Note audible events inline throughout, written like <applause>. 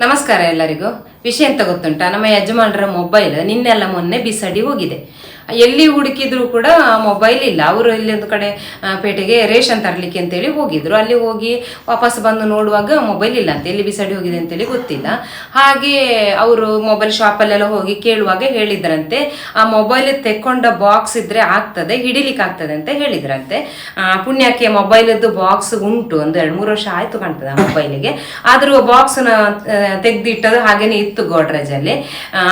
ನಮಸ್ಕಾರ ಎಲ್ಲರಿಗೂ. ವಿಷಯ ಅಂತ ಗೊತ್ತುಂಟ? ನಮ್ಮ ಯಜಮಾನರ ಮೊಬೈಲ್ ನಿನ್ನೆಲ್ಲ ಮೊನ್ನೆ ಬಿಸಾಡಿ ಹೋಗಿದೆ. ಎಲ್ಲಿ ಹುಡುಕಿದ್ರು ಕೂಡ ಮೊಬೈಲ್ ಇಲ್ಲ. ಅವರು ಇಲ್ಲಿ ಒಂದು ಕಡೆ ಪೇಟೆಗೆ ರೇಷನ್ ತರಲಿಕ್ಕೆ ಅಂತೇಳಿ ಹೋಗಿದ್ರು. ಅಲ್ಲಿ ಹೋಗಿ ವಾಪಸ್ ಬಂದು ನೋಡುವಾಗ ಮೊಬೈಲ್ ಇಲ್ಲ ಅಂತ. ಎಲ್ಲಿ ಬಿಸಾಡಿ ಹೋಗಿದೆ ಅಂತೇಳಿ ಗೊತ್ತಿಲ್ಲ. ಹಾಗೆ ಅವರು ಮೊಬೈಲ್ ಶಾಪಲ್ಲೆಲ್ಲ ಹೋಗಿ ಕೇಳುವಾಗ ಹೇಳಿದ್ರಂತೆ, ಆ ಮೊಬೈಲ್ ತೆಕ್ಕೊಂಡ ಬಾಕ್ಸ್ ಇದ್ರೆ ಆಗ್ತದೆ, ಹಿಡಿಲಿಕ್ಕೆ ಆಗ್ತದೆ ಅಂತ ಹೇಳಿದ್ರಂತೆ. ಪುಣ್ಯಕ್ಕೆ ಮೊಬೈಲದ್ದು ಬಾಕ್ಸ್ ಉಂಟು. ಒಂದು ಎರಡು ಮೂರು ವರ್ಷ ಆಯ್ತು ಕಾಣ್ತದೆ ಆ ಮೊಬೈಲಿಗೆ ಆದರೂ ಬಾಕ್ಸ್ನ ತೆಗ್ದಿಟ್ಟದು ಹಾಗೇನೆ ಇತ್ತು. ಗೋಡ್ರೇಜ್ ಅಲ್ಲಿ.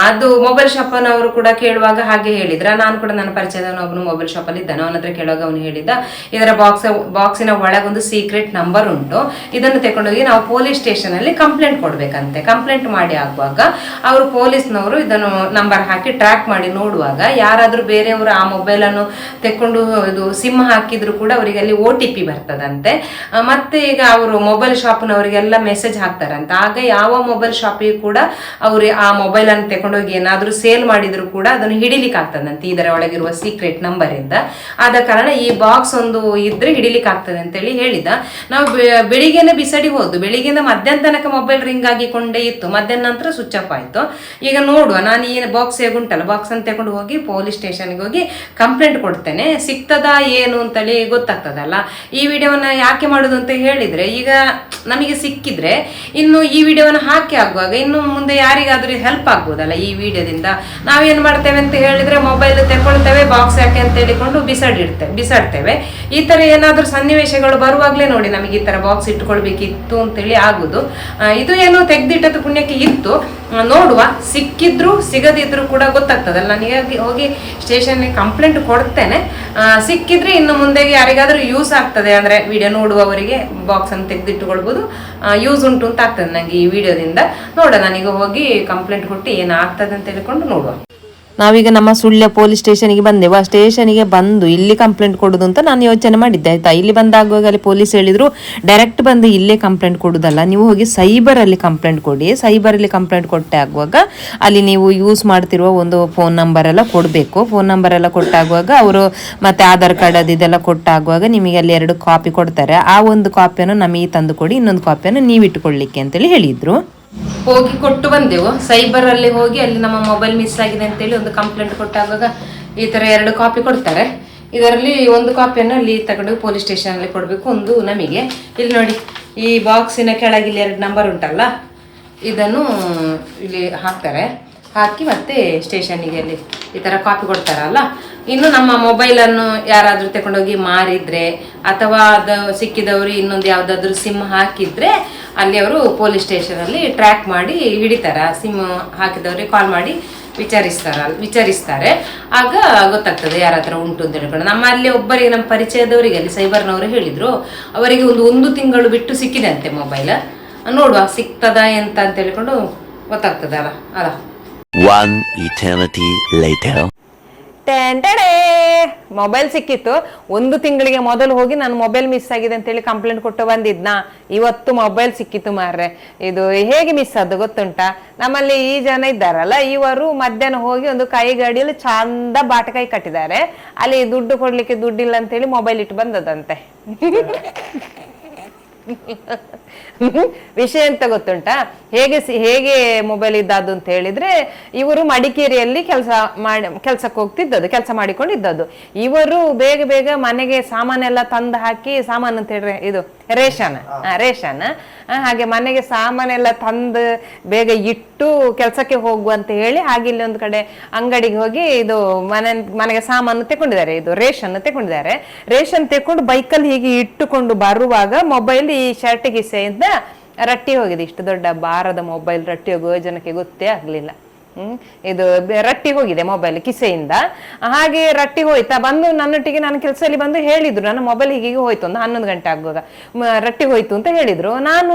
ಅದು ಮೊಬೈಲ್ ಶಾಪನವರು ಕೂಡ ಕೇಳುವಾಗ ಹಾಗೆ ಹೇಳಿದ್ರ. ನಾನು ಕೂಡ ನನ್ನ ಪರಿಚಯದವನು ಒಬ್ಬನು ಮೊಬೈಲ್ ಶಾಪಲ್ಲಿ ಇದ್ದಾನೆ. ಅವನ ಹತ್ರ ಕೇಳುವಾಗ ಅವನು ಹೇಳಿದ್ದ, ಇದರ ಬಾಕ್ಸ್ ಬಾಕ್ಸಿನ ಒಳಗೊಂದು ಸೀಕ್ರೆಟ್ ನಂಬರ್ ಉಂಟು. ಇದನ್ನು ತಗೊಂಡೋಗಿ ನಾವು ಪೊಲೀಸ್ ಸ್ಟೇಷನ್ ಅಲ್ಲಿ ಕಂಪ್ಲೇಂಟ್ ಕೊಡ್ಬೇಕಂತೆ. ಕಂಪ್ಲೇಂಟ್ ಮಾಡಿ ಆಗುವಾಗ ಅವರು ಪೊಲೀಸ್ನವರು ಇದನ್ನು ನಂಬರ್ ಹಾಕಿ ಟ್ರ್ಯಾಕ್ ಮಾಡಿ ನೋಡುವಾಗ ಯಾರಾದರೂ ಬೇರೆಯವರು ಆ ಮೊಬೈಲ್ ಅನ್ನು ತಕೊಂಡು ಇದು ಸಿಮ್ ಹಾಕಿದ್ರು ಕೂಡ ಅವರಿಗೆ ಅಲ್ಲಿ ಓ ಟಿ ಪಿ ಬರ್ತದಂತೆ. ಮತ್ತೆ ಈಗ ಅವರು ಮೊಬೈಲ್ ಶಾಪ್ನವರಿಗೆಲ್ಲ ಮೆಸೇಜ್ ಹಾಕ್ತಾರಂತೆ. ಆಗ ಯಾವ ಮೊಬೈಲ್ ಶಾಪಿಗೆ ಕೂಡ ಅವರು ಆ ಮೊಬೈಲ್ ಅನ್ನು ತಗೊಂಡೋಗಿ ಏನಾದರೂ ಸೇಲ್ ಮಾಡಿದ್ರು ಕೂಡ ಅದನ್ನು ಹಿಡಿಲಿಕ್ಕೆ ಆಗ್ತದಂತೆ ಇದರ ಒಳಗಿರುವ ಸೀಕ್ರೆಟ್ ನಂಬರ್ ಇಂದ. ಆದ ಕಾರಣ ಈ ಬಾಕ್ಸ್ ಒಂದು ಇದ್ರೆ ಹಿಡಿಲಿಕ್ಕೆ ಆಗ್ತದೆ ಅಂತೇಳಿ ಹೇಳಿದ. ನಾವು ಬೆಳಿಗ್ಗೆನೆ ಬಿಸಡಿ ಹೋದ್ದು. ಬೆಳಿಗ್ಗೆಯಿಂದ ಮಧ್ಯಾಹ್ನ ತನಕ ಮೊಬೈಲ್ ರಿಂಗ್ ಆಗಿಕೊಂಡೇ ಇತ್ತು. ಮಧ್ಯಾಹ್ನ ನಂತರ ಸ್ವಿಚ್ ಆಫ್ ಆಯ್ತು. ಈಗ ನೋಡುವ, ನಾನು ಈ ಬಾಕ್ಸ್ ಹೇಗುಂಟಲ್ಲ? ಬಾಕ್ಸ್ ಅನ್ನು ತಗೊಂಡು ಹೋಗಿ ಪೊಲೀಸ್ ಸ್ಟೇಷನ್ಗೆ ಹೋಗಿ ಕಂಪ್ಲೇಂಟ್ ಕೊಡ್ತೇನೆ. ಸಿಗ್ತದಾ ಏನು ಅಂತೇಳಿ ಗೊತ್ತಾಗ್ತದಲ್ಲ. ಈ ವಿಡಿಯೋವನ್ನ ಯಾಕೆ ಮಾಡುದು ಅಂತ ಹೇಳಿದ್ರೆ, ಈಗ ನಮಗೆ ಸಿಕ್ಕಿದ್ರೆ, ಇನ್ನು ಈ ವಿಡಿಯೋವನ್ನ ಹಾಕಿ ಆಗುವಾಗ ಇನ್ನು ಮುಂದೆ ಯಾರಿಗಾದ್ರೂ ಹೆಲ್ಪ್ ಆಗ್ಬೋದಲ್ಲ ಈ ವಿಡಿಯೋದಿಂದ? ನಾವೇನು ಮಾಡ್ತೇವೆ ಅಂತ ಹೇಳಿದ್ರೆ ಮೊಬೈಲ್ ತಗೊಳ್ತೇವೆ ಬಾಕ್ಸ್ ಯಾಕೆ ಅಂತ ಹೇಳಿಕೊಂಡು ಬಿಸಾಡಿಡ್ತೇವೆ ಬಿಸಾಡ್ತೇವೆ. ಈ ತರ ಏನಾದ್ರೂ ಸನ್ನಿವೇಶಗಳು ಬರುವಾಗಲೇ ನೋಡಿ ನಮಗೆ ಈ ತರ ಬಾಕ್ಸ್ ಇಟ್ಕೊಳ್ಬೇಕಿತ್ತು ಅಂತೇಳಿ ಆಗುದು. ಇದು ಏನು ತೆಗೆದಿಟ್ಟದ್ದು ಪುಣ್ಯಕ್ಕೆ ಇತ್ತು. ನೋಡುವ, ಸಿಕ್ಕಿದ್ರು ಸಿಗದಿದ್ರು ಕೂಡ ಗೊತ್ತಾಗ್ತದಲ್ಲ. ನನಗೆ ಹೋಗಿ- ಸ್ಟೇಷನ್ ಸ್ಟೇಷನ್ಗೆ ಕಂಪ್ಲೇಂಟ್ ಕೊಡ್ತೇನೆ. ಸಿಕ್ಕಿದ್ರೆ ಇನ್ನು ಮುಂದೆ ಯಾರಿಗಾದರೂ ಯೂಸ್ ಆಗ್ತದೆ ಅಂದ್ರೆ ವಿಡಿಯೋ ನೋಡುವವರಿಗೆ ಬಾಕ್ಸ್ ಅನ್ನು ತೆಗೆದಿಟ್ಟುಕೊಳ್ಬೋದು. ಯೂಸ್ ಉಂಟು ಅಂತ ಆಗ್ತದೆ ನನಗೆ ಈ ವಿಡಿಯೋದಿಂದ ನೋಡ ನನಗೆ ಹೋಗಿ ಕಂಪ್ಲೇಂಟ್ ಕೊಟ್ಟು ಏನಾಗ್ತದೆ ಅಂತ ಹೇಳ್ಕೊಂಡು ನೋಡುವ. ನಾವೀಗ ನಮ್ಮ ಸುಳ್ಯ ಪೊಲೀಸ್ ಸ್ಟೇಷನ್ಗೆ ಬಂದೆವು ಆ ಸ್ಟೇಷನ್ಗೆ ಬಂದು ಇಲ್ಲಿ ಕಂಪ್ಲೇಂಟ್ ಕೊಡೋದು ಅಂತ ನಾನು ಯೋಚನೆ ಮಾಡಿದ್ದೆ, ಆಯಿತಾ? ಇಲ್ಲಿ ಬಂದಾಗುವಾಗ ಅಲ್ಲಿ ಪೊಲೀಸ್ ಹೇಳಿದರು ಡೈರೆಕ್ಟ್ ಬಂದು ಇಲ್ಲೇ ಕಂಪ್ಲೇಂಟ್ ಕೊಡೋದಲ್ಲ. ನೀವು ಹೋಗಿ ಸೈಬರ್ ಅಲ್ಲಿ ಕಂಪ್ಲೇಂಟ್ ಕೊಡಿ. ಸೈಬರ್ ಅಲ್ಲಿ ಕಂಪ್ಲೇಂಟ್ ಕೊಟ್ಟೆ ಆಗುವಾಗ ಅಲ್ಲಿ ನೀವು ಯೂಸ್ ಮಾಡ್ತಿರುವ ಒಂದು ಫೋನ್ ನಂಬರ್ ಎಲ್ಲ ಕೊಡಬೇಕು. ಫೋನ್ ನಂಬರ್ ಎಲ್ಲ ಕೊಟ್ಟಾಗುವಾಗ ಅವರು ಮತ್ತೆ ಆಧಾರ್ ಕಾರ್ಡ್ ಅದು ಇದೆಲ್ಲ ಕೊಟ್ಟಾಗುವಾಗ ನಿಮಗೆ ಅಲ್ಲಿ ಎರಡು ಕಾಪಿ ಕೊಡ್ತಾರೆ. ಆ ಒಂದು ಕಾಪಿಯನ್ನು ನಮಗೆ ತಂದು ಕೊಡಿ, ಇನ್ನೊಂದು ಕಾಪಿಯನ್ನು ನೀವು ಇಟ್ಕೊಳ್ಳಿಕ್ಕೆ ಅಂತೇಳಿ ಹೇಳಿದ್ರು. ಹೋಗಿ ಕೊಟ್ಟು ಬಂದೆವು. ಸೈಬರ್ ಅಲ್ಲಿ ಹೋಗಿ ಅಲ್ಲಿ ನಮ್ಮ ಮೊಬೈಲ್ ಮಿಸ್ ಆಗಿದೆ ಅಂತೇಳಿ ಒಂದು ಕಂಪ್ಲೇಂಟ್ ಕೊಟ್ಟಾಗ ಈ ತರ ಎರಡು ಕಾಪಿ ಕೊಡ್ತಾರೆ. ಇದರಲ್ಲಿ ಒಂದು ಕಾಪಿಯನ್ನು ಅಲ್ಲಿ ತಗೊಂಡು ಪೊಲೀಸ್ ಸ್ಟೇಷನ್ ಅಲ್ಲಿ ಕೊಡಬೇಕು ಒಂದು ನಮಗೆ. ಇಲ್ಲಿ ನೋಡಿ, ಈ ಬಾಕ್ಸಿನ ಕೆಳಗೆ ಇಲ್ಲಿ ಎರಡು ನಂಬರ್ ಉಂಟಲ್ಲ, ಇದನ್ನು ಇಲ್ಲಿ ಹಾಕ್ತಾರೆ. ಹಾಕಿ ಮತ್ತೆ ಸ್ಟೇಷನ್ಗೆ ಅಲ್ಲಿ ಈ ಥರ ಕಾಪಿ ಕೊಡ್ತಾರಲ್ಲ. ಇನ್ನು ನಮ್ಮ ಮೊಬೈಲನ್ನು ಯಾರಾದರೂ ತಗೊಂಡೋಗಿ ಮಾರಿದ್ರೆ ಅಥವಾ ಅದು ಸಿಕ್ಕಿದವರು ಇನ್ನೊಂದು ಯಾವುದಾದ್ರೂ ಸಿಮ್ ಹಾಕಿದ್ರೆ ಅಲ್ಲಿ ಅವರು ಪೊಲೀಸ್ ಸ್ಟೇಷನಲ್ಲಿ ಟ್ರ್ಯಾಕ್ ಮಾಡಿ ಹಿಡಿತಾರೆ. ಆ ಸಿಮ್ ಹಾಕಿದವರಿಗೆ ಕಾಲ್ ಮಾಡಿ ವಿಚಾರಿಸ್ತಾರ ವಿಚಾರಿಸ್ತಾರೆ. ಆಗ ಗೊತ್ತಾಗ್ತದೆ ಯಾರ ಹತ್ರ ಉಂಟು ಅಂತ ಹೇಳ್ಕೊಂಡು. ನಮ್ಮ ಅಲ್ಲಿ ಒಬ್ಬರಿಗೆ, ನಮ್ಮ ಪರಿಚಯದವರಿಗೆ ಅಲ್ಲಿ ಸೈಬರ್ನವರು ಹೇಳಿದ್ರು, ಅವರಿಗೆ ಒಂದು ಒಂದು ತಿಂಗಳು ಬಿಟ್ಟು ಸಿಕ್ಕಿದೆ ಅಂತೆ ಮೊಬೈಲ್ ನೋಡುವ ಸಿಗ್ತದ ಎಂತ ಅಂತ ಹೇಳ್ಕೊಂಡು ಗೊತ್ತಾಗ್ತದಲ್ಲ ಅಲ್ಲ. ಟೆಂಟೆಡೇ ಮೊಬೈಲ್ ಸಿಕ್ಕಿತ್ತು. ಒಂದು ತಿಂಗಳಿಗೆ ಮೊದಲು ಹೋಗಿ ನಾನು ಮೊಬೈಲ್ ಮಿಸ್ ಆಗಿದೆ ಅಂತೇಳಿ ಕಂಪ್ಲೇಂಟ್ ಕೊಟ್ಟು ಬಂದಿದ್ನಾ? ಇವತ್ತು ಮೊಬೈಲ್ ಸಿಕ್ಕಿತ್ತು ಮಾರ್ರೆ. ಇದು ಹೇಗೆ ಮಿಸ್ ಆದ್ದು ಗೊತ್ತುಂಟಾ? ನಮ್ಮಲ್ಲಿ ಈ ಜನ ಇದ್ದಾರಲ್ಲ, ಇವರು ಮಧ್ಯಾಹ್ನ ಹೋಗಿ ಒಂದು ಕೈ ಗಾಡಿಯಲ್ಲಿ ಚಂದ ಬಾಟಕಾಯಿ ಕಟ್ಟಿದ್ದಾರೆ. ಅಲ್ಲಿ ದುಡ್ಡು ಕೊಡ್ಲಿಕ್ಕೆ ದುಡ್ಡಿಲ್ಲ ಅಂತೇಳಿ ಮೊಬೈಲ್ ಇಟ್ಟು ಬಂದದಂತೆ. <laughs> ವಿಷಯ ಅಂತ ಗೊತ್ತುಂಟಾ? ಹೇಗೆ ಹೇಗೆ ಮೊಬೈಲ್ ಇದ್ದದ್ದು ಅಂತ ಹೇಳಿದ್ರೆ ಇವರು ಮಡಿಕೇರಿಯಲ್ಲಿ ಕೆಲಸ ಮಾಡಿ ಕೆಲಸಕ್ಕೆ ಹೋಗ್ತಿದ್ದದ್ದು ಕೆಲಸ ಮಾಡಿಕೊಂಡಿದ್ದದ್ದು. ಇವರು ಬೇಗ ಬೇಗ ಮನೆಗೆ ಸಾಮಾನೆಲ್ಲ ತಂದು ಹಾಕಿ ಸಾಮಾನು ಅಂತ ಹೇಳಿದ್ರೆ ಇದು ರೇಷನ್ ಆ, ರೇಷನ್. ಹಾಗೆ ಮನೆಗೆ ಸಾಮಾನೆಲ್ಲ ತಂದು ಬೇಗ ಇಟ್ಟು ಕೆಲಸಕ್ಕೆ ಹೋಗು ಅಂತ ಹೇಳಿ ಹಾಗೆ ಇಲ್ಲಿ ಒಂದು ಕಡೆ ಅಂಗಡಿಗೆ ಹೋಗಿ ಇದು ಮನೆ ಮನೆಗೆ ಸಾಮಾನು ತೆಕೊಂಡಿದ್ದಾರೆ ಇದು ರೇಷನ್ ತೆಕೊಂಡಿದ್ದಾರೆ ರೇಷನ್ ತಕೊಂಡು ಬೈಕಲ್ಲಿ ಹೀಗೆ ಇಟ್ಟುಕೊಂಡು ಬರುವಾಗ ಮೊಬೈಲ್ ಈ ಶರ್ಟ್ ಗಿಸೆಯಿಂದ ರಟ್ಟಿ ಹೋಗಿದೆ. ಇಷ್ಟು ದೊಡ್ಡ ಭಾರದ ಮೊಬೈಲ್ ರಟ್ಟಿ ಹೋಗುವ ಜನಕ್ಕೆ ಗೊತ್ತೇ ಆಗ್ಲಿಲ್ಲ. ಇದು ರಟ್ಟಿ ಹೋಗಿದೆ ಮೊಬೈಲ್ ಕಿಸೆಯಿಂದ. ಹಾಗೆ ರಟ್ಟಿ ಹೋಯ್ತಾ ಬಂದು ನನ್ನೊಟ್ಟಿಗೆ ನನ್ನ ಕೆಲಸದಲ್ಲಿ ಬಂದು ಹೇಳಿದ್ರು. ನನ್ನ ಮೊಬೈಲ್ ಹೀಗೆ ಹೋಯ್ತು ಒಂದು ಹನ್ನೊಂದು ಗಂಟೆ ಆಗುವಾಗ. ರಟ್ಟಿ ಹೋಯ್ತು ಅಂತ ಹೇಳಿದ್ರು. ನಾನು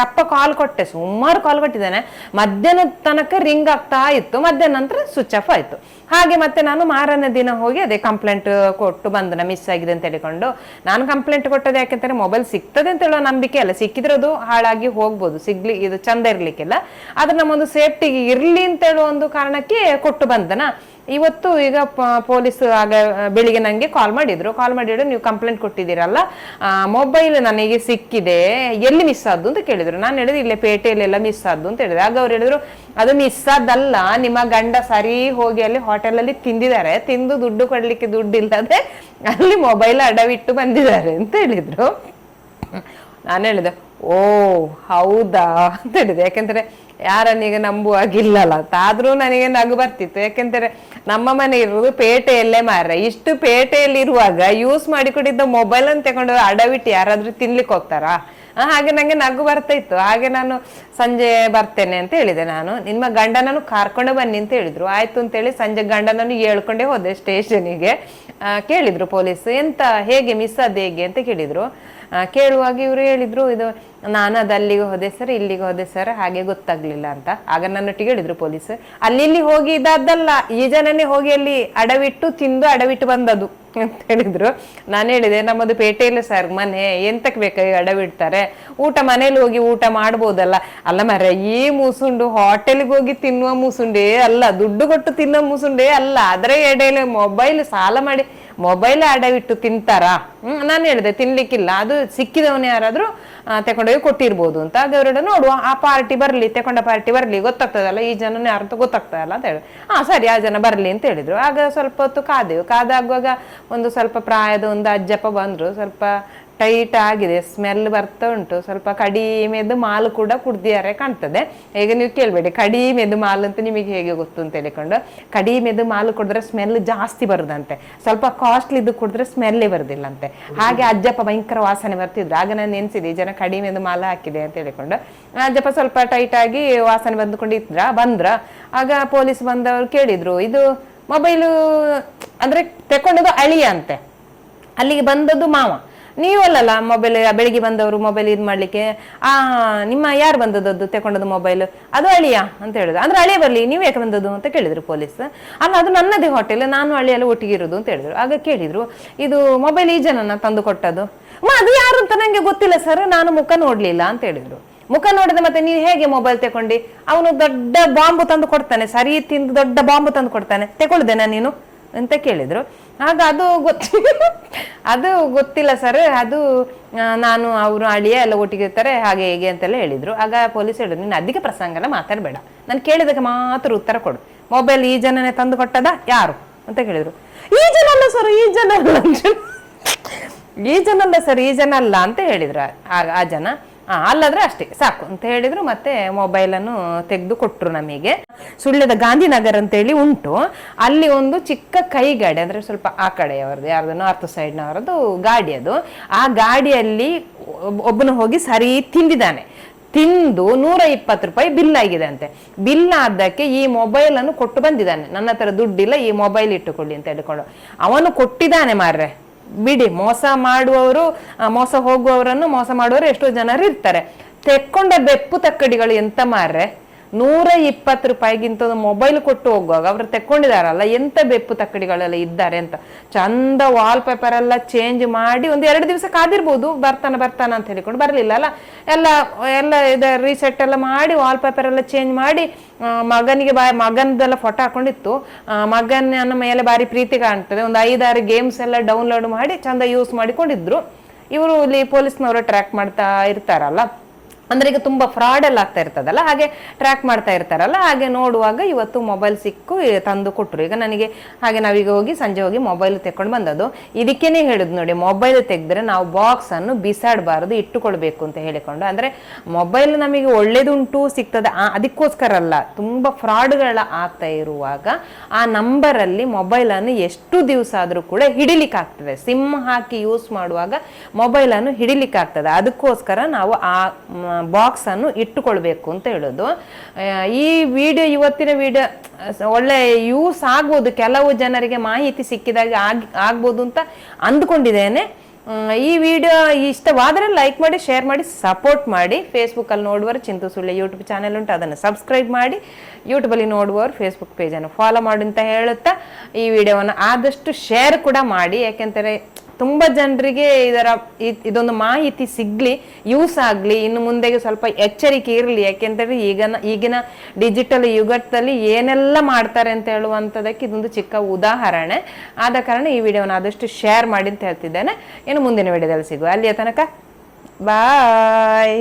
ರಪ್ಪ ಕಾಲ್ ಕೊಟ್ಟೆ. ಸುಮಾರು ಕಾಲ್ ಕೊಟ್ಟಿದ್ದೇನೆ. ಮಧ್ಯಾಹ್ನದ ತನಕ ರಿಂಗ್ ಆಗ್ತಾ ಇತ್ತು. ಮಧ್ಯಾಹ್ನ ನಂತರ ಸ್ವಿಚ್ ಆಫ್ ಆಯ್ತು. ಹಾಗೆ ಮತ್ತೆ ನಾನು ಮಾರನೇ ದಿನ ಹೋಗಿ ಅದೇ ಕಂಪ್ಲೇಂಟ್ ಕೊಟ್ಟು ಬಂದು ಮಿಸ್ ಆಗಿದೆ ಅಂತ ಹೇಳಿಕೊಂಡು ನಾನು ಕಂಪ್ಲೇಂಟ್ ಕೊಟ್ಟದ್ದು ಯಾಕೆಂದ್ರೆ ಮೊಬೈಲ್ ಸಿಗ್ತದೆ ಅಂತ ಹೇಳೋ ನಂಬಿಕೆ ಅಲ್ಲ. ಸಿಕ್ಕಿದ್ರದು ಹಾಳಾಗಿ ಹೋಗ್ಬೋದು. ಸಿಗ್ಲಿ, ಇದು ಚಂದ ಇರ್ಲಿಕ್ಕಿಲ್ಲ. ಆದ್ರೆ ನಮ್ಮೊಂದು ಸೇಫ್ಟಿಗೆ ಇರ್ಲಿ ಅಂತ ಒಂದು ಕಾರಣಕ್ಕೆ ಕೊಟ್ಟು ಬಂದನ. ಇವತ್ತು ಈಗ ಪೊಲೀಸ್ ಆಗ, ಬೆಳಿಗ್ಗೆ ನನಗೆ ಕಾಲ್ ಮಾಡಿದ್ರು. ಕಾಲ್ ಮಾಡಿದ್ರು ನೀವು ಕಂಪ್ಲೇಂಟ್ ಕೊಟ್ಟಿದ್ದೀರಲ್ಲ. ಮೊಬೈಲ್ ನನಗೆ ಸಿಕ್ಕಿದೆ. ಎಲ್ಲಿ ಮಿಸ್ ಆದ್ದು ಅಂತ ಕೇಳಿದ್ರು. ನಾನು ಹೇಳಿದ್ರೆ ಇಲ್ಲೇ ಪೇಟೆಯಲ್ಲೆಲ್ಲ ಮಿಸ್ ಆದ್ದು ಅಂತ ಹೇಳಿದೆ ಆಗ ಅವ್ರು ಹೇಳಿದ್ರು, ಅದು ಮಿಸ್ ಆದಲ್ಲ ನಿಮ್ಮ ಗಂಡ ಸರಿ ಹೋಗಿ ಅಲ್ಲಿ ಹೋಟೆಲಲ್ಲಿ ತಿಂದಿದ್ದಾರೆ. ತಿಂದು ದುಡ್ಡು ಕೊಡ್ಲಿಕ್ಕೆ ದುಡ್ಡು ಇಲ್ಲದೆ ಅಲ್ಲಿ ಮೊಬೈಲ್ ಅಡವಿಟ್ಟು ಬಂದಿದ್ದಾರೆ ಅಂತ ಹೇಳಿದ್ರು. ನಾನು ಹೇಳಿದೆ, ಓ, ಹೌದಾ? ಅಂತ ಹೇಳಿದೆ. ಯಾಕೆಂದ್ರೆ ಯಾರನ್ನೀಗ ನಂಬುವಾಗಿಲ್ಲಲ್ಲ. ಆದ್ರೂ ನನಗೆ ನಗು ಬರ್ತಿತ್ತು. ಯಾಕೆಂದ್ರೆ ನಮ್ಮ ಮನೆ ಇರುವುದು ಪೇಟೆಯಲ್ಲೇ ಮಾರ ಇಷ್ಟು ಪೇಟೆಯಲ್ಲಿ ಇರುವಾಗ ಯೂಸ್ ಮಾಡಿಕೊಂಡಿದ್ದ ಮೊಬೈಲ್ ಅನ್ನು ತಗೊಂಡು ಅಡವಿಟ್ಟು ಯಾರಾದ್ರೂ ತಿನ್ಲಿಕ್ಕೆ ಹೋಗ್ತಾರಾ? ಹಾಗೆ ನಂಗೆ ನಗು ಬರ್ತಾ ಇತ್ತು. ಹಾಗೆ ನಾನು ಸಂಜೆ ಬರ್ತೇನೆ ಅಂತ ಹೇಳಿದೆ ನಾನು. ನಿಮ್ಮ ಗಂಡನನ್ನು ಕಾರ್ಕೊಂಡು ಬನ್ನಿ ಅಂತ ಹೇಳಿದ್ರು. ಆಯ್ತು ಅಂತೇಳಿ ಸಂಜೆ ಗಂಡನನ್ನು ಹೇಳ್ಕೊಂಡೆ ಹೋದೆ ಸ್ಟೇಷನಿಗೆ. ಕೇಳಿದ್ರು ಪೊಲೀಸ್, ಎಂತ, ಹೇಗೆ ಮಿಸ್ ಆದ ಹೇಗೆ? ಅಂತ ಕೇಳಿದ್ರು. ಕೇಳುವಾಗ ಇವರು ಹೇಳಿದ್ರು, ಇದು, ನಾನು ಅದು ಅಲ್ಲಿಗೆ ಹೋದೆ ಸರ್ ಇಲ್ಲಿಗೆ ಹೋದೆ ಸರ್ ಹಾಗೆ ಗೊತ್ತಾಗ್ಲಿಲ್ಲ ಅಂತ. ಆಗ ನನ್ನೊಟ್ಟಿಗೆ ಹೇಳಿದ್ರು ಪೊಲೀಸ್, ಅಲ್ಲಿ ಇಲ್ಲಿ ಹೋಗಿ ಇದಾದಲ್ಲ ಈ ಜನನೇ ಹೋಗಿ ಅಲ್ಲಿ ಅಡವಿಟ್ಟು, ತಿಂದು ಅಡವಿಟ್ಟು ಬಂದದ್ದು. ಅಂತ ಹೇಳಿದ್ರು. ನಾನು ಹೇಳಿದೆ, ನಮ್ಮದು ಪೇಟೆಯಲ್ಲಿ ಸರ್ ಮನೆ ಎಂತಕ್ಕೆ ಬೇಕಾಗಿ ಅಡವಿಡ್ತಾರೆ ಊಟ ಮನೇಲಿ ಹೋಗಿ ಊಟ ಮಾಡ್ಬೋದಲ್ಲ? ಅಲ್ಲ ಮರ ಈ ಮೂಸುಂಡು ಹೋಟೆಲ್ಗೆ ಹೋಗಿ ತಿನ್ನುವ ಮೂಸುಂಡೇ ಅಲ್ಲ, ದುಡ್ಡು ಕೊಟ್ಟು ತಿನ್ನೋ ಮೂಸುಂಡೇ ಅಲ್ಲ. ಅದರ ಎಡೆಯಲ್ಲಿ ಮೊಬೈಲ್ ಸಾಲ ಮಾಡಿ ಮೊಬೈಲ್ ಅಡವಿಟ್ಟು ತಿಂತಾರಾ? ನಾನು ಹೇಳಿದೆ, ತಿನ್ಲಿಕ್ಕಿಲ್ಲ. ಅದು ಸಿಕ್ಕಿದವನು ಯಾರಾದ್ರೂ ತಗೊಂಡೋಗಿ ಕೊಟ್ಟಿರ್ಬೋದು ಅಂತ ಅವರೆಲ್ಲ ನೋಡುವ. ಆ ಪಾರ್ಟಿ ಬರ್ಲಿ, ತಕೊಂಡ ಪಾರ್ಟಿ ಬರ್ಲಿ, ಗೊತ್ತಾಗ್ತದಲ್ಲ? ಈ ಜನನ ಯಾರು ಗೊತ್ತಾಗ್ತದಲ್ಲ ಅಂತ ಹೇಳಿ. ಹಾ ಸರಿ, ಆ ಜನ ಬರ್ಲಿ ಅಂತ ಹೇಳಿದ್ರು. ಆಗ ಸ್ವಲ್ಪ ಹೊತ್ತು ಕಾದೆವು. ಕಾದಾಗುವಾಗ ಒಂದು ಸ್ವಲ್ಪ ಪ್ರಾಯದ ಒಂದು ಅಜ್ಜಪ್ಪ ಬಂದ್ರು, ಸ್ವಲ್ಪ ಟೈಟ್ ಆಗಿದೆ ಸ್ಮೆಲ್ ಬರ್ತಾ ಉಂಟು. ಸ್ವಲ್ಪ ಕಡಿಮೆದು ಮಾಲು ಕೂಡ ಕುಡ್ದಿದ್ದಾರೆ ಕಾಣ್ತದೆ. ಈಗ ನೀವು ಕೇಳಬೇಡಿ, ಕಡಿಮೆದು ಮಾಲು ಅಂತ ನಿಮಗೆ ಹೇಗೆ ಗೊತ್ತು ಅಂತ ಹೇಳಿಕೊಂಡು, ಕಡಿಮೆದು ಮಾಲು ಕುಡಿದ್ರೆ ಸ್ಮೆಲ್ ಜಾಸ್ತಿ ಬರುದಂತೆ. ಸ್ವಲ್ಪ ಕಾಸ್ಟ್ಲಿದು ಕುಡಿದ್ರೆ ಸ್ಮೆಲ್ಲೇ ಬರುದಿಲ್ಲಂತೆ. ಹಾಗೆ ಅಜ್ಜಪ್ಪ ಭಯಂಕರ ವಾಸನೆ ಬರ್ತಿದ್ರು. ಆಗ ನಾನು ನೆನೆಸಿದೆ ಜನ ಕಡಿಮೆದು ಮಾಲು ಹಾಕಿದೆ ಅಂತ ಹೇಳಿಕೊಂಡು. ಅಜ್ಜಪ್ಪ ಸ್ವಲ್ಪ ಟೈಟ್ ಆಗಿ ವಾಸನೆ ಬಂದುಕೊಂಡು ಇದ್ರ ಬಂದ್ರ. ಆಗ ಪೊಲೀಸ್ ಬಂದವರು ಕೇಳಿದ್ರು, ಇದು ಮೊಬೈಲು, ಅಂದ್ರೆ ತಕೊಂಡದ್ದು ಅಳಿಯ ಅಂತೆ. ಅಲ್ಲಿಗೆ ಬಂದದ್ದು ಮಾವ. ನೀವು ಅಲ್ಲಲ್ಲ ಮೊಬೈಲ್ ಬೆಳಿಗ್ಗೆ ಬಂದವರು ಮೊಬೈಲ್ ಇದು ಮಾಡ್ಲಿಕ್ಕೆ? ಆ, ನಿಮ್ಮ ಯಾರು ಬಂದದ್ದು ತಗೊಂಡದ್ದು ಮೊಬೈಲ್? ಅದು ಅಳಿಯ ಅಂತ ಹೇಳಿದ್ರು. ಅಂದ್ರೆ ಅಳಿಯ ಬರಲಿ, ನೀವು ಯಾಕೆ ಬಂದದ್ದು ಅಂತ ಕೇಳಿದ್ರು ಪೊಲೀಸ್. ಅಲ್ಲ, ಅದು ನನ್ನದೇ ಹೋಟೆಲ್ ನಾನು ಅಳಿಯಲ್ಲಿ ಒಟ್ಟಿಗೆ ಇರೋದು ಅಂತ ಹೇಳಿದ್ರು. ಆಗ ಕೇಳಿದ್ರು, ಇದು ಮೊಬೈಲ್ ಈ ಜನನ ತಂದು ಕೊಟ್ಟದ್ದು? ಅದು ಯಾರು ಅಂತ ನನಗೆ ಗೊತ್ತಿಲ್ಲ, ಸರ್. ನಾನು ಮುಖ ನೋಡಲಿಲ್ಲ ಅಂತ ಹೇಳಿದ್ರು. ಮುಖ ನೋಡಿದ ಮತ್ತೆ ನೀನು ಹೇಗೆ ಮೊಬೈಲ್ ತಕೊಂಡಿ ಅವನು ದೊಡ್ಡ ಬಾಂಬು ತಂದು ಕೊಡ್ತಾನೆ. ಸರಿ ತಿಂದು ದೊಡ್ಡ ಬಾಂಬು ತಂದು ಕೊಡ್ತಾನೆ. ತಗೊಳ್ದೇನಾ ನೀನು? ಅಂತ ಕೇಳಿದ್ರು. ಆಗ ಅದು ಗೊತ್ತಿ, ಅದು ಗೊತ್ತಿಲ್ಲ ಸರ್ ಅದು ನಾನು ಅವರು ಅಳಿಯ ಎಲ್ಲ ಒಟ್ಟಿಗೆ ಇರ್ತಾರೆ ಹಾಗೆ ಹೇಗೆ ಅಂತೆಲ್ಲ ಹೇಳಿದ್ರು. ಆಗ ಪೊಲೀಸ್ ಹೇಳಿದ್ರು ನೀನು ಅದಕ್ಕೆ ಪ್ರಸಂಗ ಎಲ್ಲ ಮಾತಾಡಬೇಡ. ನಾನು ಕೇಳಿದಕ್ಕೆ ಮಾತ್ರ ಉತ್ತರ ಕೊಡು. ಮೊಬೈಲ್ ಈ ಜನನೇ ತಂದು ಕೊಟ್ಟದ? ಯಾರು? ಅಂತ ಕೇಳಿದ್ರು. ಈ ಜನ ಅಲ್ಲ ಸರ್ ಈ ಜನ ಅಲ್ಲ ಈ ಜನ ಅಲ್ಲ ಸರ್ ಈ ಜನ ಅಲ್ಲ ಅಂತ ಹೇಳಿದ್ರು ಆ ಜನ. ಆ, ಅಲ್ಲಾದ್ರೆ ಅಷ್ಟೇ ಸಾಕು. ಅಂತ ಹೇಳಿದ್ರು ಮತ್ತೆ ಮೊಬೈಲನ್ನು ತೆಗೆದು ಕೊಟ್ಟರು ನಮಗೆ. ಸುಳ್ಯದ ಗಾಂಧಿನಗರ್ ಅಂತೇಳಿ ಉಂಟು. ಅಲ್ಲಿ ಒಂದು ಚಿಕ್ಕ ಕೈ ಗಾಡಿ ಅಂದ್ರೆ ಸ್ವಲ್ಪ ಆ ಕಡೆಯವರದ್ದು ಯಾರ್ದು ನಾರ್ತ್ ಸೈಡ್ನವರದ್ದು ಗಾಡಿ ಅದು. ಆ ಗಾಡಿಯಲ್ಲಿ ಒಬ್- ಒಬ್ಬನು ಹೋಗಿ ಸರಿ ತಿಂದಿದ್ದಾನೆ. ತಿಂದು ನೂರ ಇಪ್ಪತ್ತು ರೂಪಾಯಿ ಬಿಲ್ ಆಗಿದೆ ಅಂತೆ. ಬಿಲ್ ಆದಕ್ಕೆ ಈ ಮೊಬೈಲ್ ಅನ್ನು ಕೊಟ್ಟು ಬಂದಿದ್ದಾನೆ. ನನ್ನ ಹತ್ರ ದುಡ್ಡಿಲ್ಲ ಈ ಮೊಬೈಲ್ ಇಟ್ಟುಕೊಳ್ಳಿ ಅಂತ ಹೇಳಿಕೊಂಡು. ಅವನು ಕೊಟ್ಟಿದ್ದಾನೆ ಮಾರ್ರೆ. ಬಿಡಿ, ಮೋಸ ಮಾಡುವವರು ಮೋಸ ಹೋಗುವವರನ್ನು ಮೋಸ ಮಾಡುವವರು ಎಷ್ಟೋ ಜನರು ಇರ್ತಾರೆ ತೆಕ್ಕೊಂಡ ಬೆಪ್ಪು ತಕ್ಕಡಿಗಳು ಎಂತ ಮಾರ್ರೆ? ನೂರ ಇಪ್ಪತ್ತು ರೂಪಾಯಿಗಿಂತ ಮೊಬೈಲ್ ಕೊಟ್ಟು ಹೋಗುವಾಗ ಅವರು ತೆಕ್ಕೊಂಡಿದಾರಲ್ಲ, ಎಂತ ಬೆಪ್ಪು ತಕ್ಕಡಿಗಳೆಲ್ಲ ಇದ್ದಾರೆ ಅಂತ. ಚಂದ ವಾಲ್ ಪೇಪರ್ ಎಲ್ಲ ಚೇಂಜ್ ಮಾಡಿ ಒಂದು ಎರಡು ದಿವಸ ಕಾದಿರ್ಬೋದು, ಬರ್ತಾನ ಬರ್ತಾನ ಅಂತ ಹೇಳಿಕೊಂಡು ಬರಲಿಲ್ಲ ಅಲ್ಲ. ಎಲ್ಲ ಎಲ್ಲ ಇದು ರೀಸೆಟ್ ಎಲ್ಲ ಮಾಡಿ ವಾಲ್ ಪೇಪರ್ ಎಲ್ಲ ಚೇಂಜ್ ಮಾಡಿ ಮಗನಿಗೆ ಬಾ, ಮಗನದೆಲ್ಲ ಫೋಟೋ ಹಾಕೊಂಡಿತ್ತು. ಮಗನ ಮೇಲೆ ಭಾರಿ ಪ್ರೀತಿ ಕಾಣ್ತದೆ. ಒಂದು ಐದಾರು ಗೇಮ್ಸ್ ಎಲ್ಲ ಡೌನ್ಲೋಡ್ ಮಾಡಿ ಚಂದ ಯೂಸ್ ಮಾಡಿಕೊಂಡಿದ್ರು. ಇವರು ಇಲ್ಲಿ ಪೊಲೀಸ್ನವರು ಟ್ರ್ಯಾಕ್ ಮಾಡ್ತಾ ಇರ್ತಾರಲ್ಲ. ಅಂದ್ರೆ ಈಗ ತುಂಬಾ ಫ್ರಾಡ್ ಎಲ್ಲ ಆಗ್ತಾ ಇರ್ತದಲ್ಲ, ಹಾಗೆ ಟ್ರ್ಯಾಕ್ ಮಾಡ್ತಾ ಇರ್ತಾರಲ್ಲ, ಹಾಗೆ ನೋಡುವಾಗ ಇವತ್ತು ಮೊಬೈಲ್ ಸಿಕ್ಕು ತಂದು ಕೊಟ್ಟರು ಈಗ ನನಗೆ ಹಾಗೆ ನಾವೀಗ ಹೋಗಿ, ಸಂಜೆ ಹೋಗಿ ಮೊಬೈಲ್ ತೆಕೊಂಡು ಬಂದದ್ದು. ಇದಕ್ಕೇನೆ ಹೇಳುದು ನೋಡಿ ಮೊಬೈಲ್ ತೆಗೆದ್ರೆ ನಾವು ಬಾಕ್ಸ್ ಅನ್ನು ಬಿಸಾಡಬಾರದು, ಇಟ್ಟುಕೊಳ್ಬೇಕು ಅಂತ ಹೇಳಿಕೊಂಡು. ಅಂದ್ರೆ ಮೊಬೈಲ್ ನಮಗೆ ಒಳ್ಳೇದುಂಟು, ಸಿಗ್ತದೆ. ಅದಕ್ಕೋಸ್ಕರ ಅಲ್ಲ, ತುಂಬಾ ಫ್ರಾಡ್ಗಳ ಆಗ್ತಾ ಇರುವಾಗ ಆ ನಂಬರ್ ಅಲ್ಲಿ ಮೊಬೈಲ್ ಅನ್ನು ಎಷ್ಟು ದಿವಸ ಆದರೂ ಕೂಡ ಹಿಡಿಲಿಕ್ಕೆ ಆಗ್ತದೆ ಸಿಮ್ ಹಾಕಿ ಯೂಸ್ ಮಾಡುವಾಗ ಮೊಬೈಲ್ ಅನ್ನು ಹಿಡಿಲಿಕ್ಕೆ ಆಗ್ತದೆ ಅದಕ್ಕೋಸ್ಕರ ನಾವು ಆ ಬಾಕ್ಸ್ ಅನ್ನು ಇಟ್ಟುಕೊಳ್ಬೇಕು ಅಂತ ಹೇಳೋದು. ಈ ವಿಡಿಯೋ, ಇವತ್ತಿನ ವಿಡಿಯೋ ಒಳ್ಳೆ ಯೂಸ್ ಆಗ್ಬೋದು, ಕೆಲವು ಜನರಿಗೆ ಮಾಹಿತಿ ಸಿಕ್ಕಿದಾಗ ಆಗಿ, ಆಗ್ಬೋದು ಅಂತ ಅಂದ್ಕೊಂಡಿದ್ದೇನೆ. ಈ ವಿಡಿಯೋ ಇಷ್ಟವಾದರೆ ಲೈಕ್ ಮಾಡಿ, ಶೇರ್ ಮಾಡಿ, ಸಪೋರ್ಟ್ ಮಾಡಿ. ಫೇಸ್ಬುಕ್ಕಲ್ಲಿ ನೋಡುವವರು ಚಿಂತು ಸುಳ್ಳೆ ಯೂಟ್ಯೂಬ್ ಚಾನೆಲ್ ಉಂಟು, ಅದನ್ನು ಸಬ್ಸ್ಕ್ರೈಬ್ ಮಾಡಿ. ಯೂಟ್ಯೂಬಲ್ಲಿ ನೋಡುವವರು ಫೇಸ್ಬುಕ್ ಪೇಜನ್ನು ಫಾಲೋ ಮಾಡಿ ಅಂತ ಹೇಳುತ್ತಾ, ಈ ವಿಡಿಯೋವನ್ನು ಆದಷ್ಟು ಶೇರ್ ಕೂಡ ಮಾಡಿ. ಯಾಕೆಂದರೆ ತುಂಬ ಜನರಿಗೆ ಇದರ ಇದೊಂದು ಮಾಹಿತಿ ಸಿಗ್ಲಿ ಯೂಸ್ ಆಗಲಿ, ಇನ್ನು ಮುಂದೆಗೆ ಸ್ವಲ್ಪ ಎಚ್ಚರಿಕೆ ಇರಲಿ. ಯಾಕೆಂದ್ರೆ ಈಗಿನ ಈಗಿನ ಡಿಜಿಟಲ್ ಯುಗದಲ್ಲಿ ಏನೆಲ್ಲ ಮಾಡ್ತಾರೆ ಅಂತ ಹೇಳುವಂಥದ್ದಕ್ಕೆ ಇದೊಂದು ಚಿಕ್ಕ ಉದಾಹರಣೆ. ಆದ ಕಾರಣ ಈ ವಿಡಿಯೋನ ಆದಷ್ಟು ಶೇರ್ ಮಾಡಿ ಅಂತ ಹೇಳ್ತಿದ್ದೇನೆ. ಇನ್ನು ಮುಂದಿನ ವಿಡಿಯೋದಲ್ಲಿ ಸಿಗುವ. ಅಲ್ಲಿಯ ತನಕ ಬಾಯ್